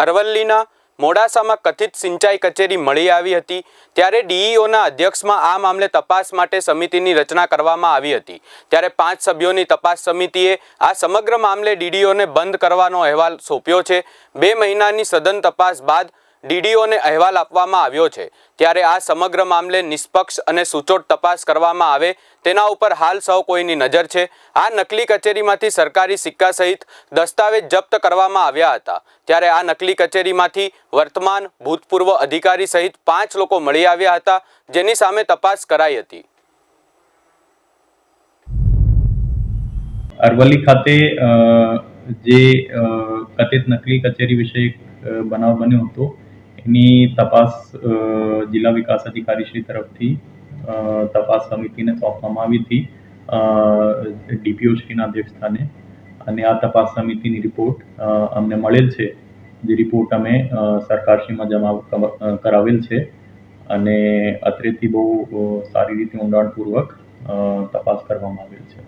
અરવલ્લીના મોડાસામાં કથિત સિંચાઈ કચેરી મળી આવી હતી, ત્યારે ડીઈઓના અધ્યક્ષમાં આ મામલે તપાસ માટે સમિતિની રચના કરવામાં આવી હતી. ત્યારે પાંચ સભ્યોની તપાસ સમિતિએ આ સમગ્ર મામલે ડીડીઓને બંધ કરવાનો અહેવાલ સોંપ્યો છે. બે મહિનાની સઘન તપાસ બાદ ડીડીઓને અહેવાલ આપવામાં આવ્યો છે. ત્યારે આ સમગ્ર મામલે નિષ્પક્ષ અને સૂચોટ તપાસ કરવામાં આવે તેના ઉપર હાલ સૌ કોઈની નજર છે. આ નકલી કચેરીમાંથી સરકારી સિક્કા સહિત દસ્તાવેજ જપ્ત કરવામાં આવ્યા હતા. ત્યારે આ નકલી કચેરીમાંથી વર્તમાન ભૂતપૂર્વ અધિકારી સહિત પાંચ લોકો મળી આવ્યા હતા, જેની સામે તપાસ કરાઈ હતી. અરવલ્લી ખાતે જે કથિત નકલી કચેરી વિશે બનાવ બન્યો હતો એની તપાસ જિલ્લા વિકાસ અધિકારીશ્રી તરફથી તપાસ સમિતિને સોંપવામાં આવી હતી ડીપીઓ શ્રીના અધ્યક્ષસ્થાને. અને આ તપાસ સમિતિની રિપોર્ટ અમને મળેલ છે. જે રિપોર્ટ અમે સરકારશ્રીમાં જમા કરાવેલ છે. અને અત્રેથી બહુ સારી રીતે ઊંડાણપૂર્વક તપાસ કરવામાં આવેલ છે.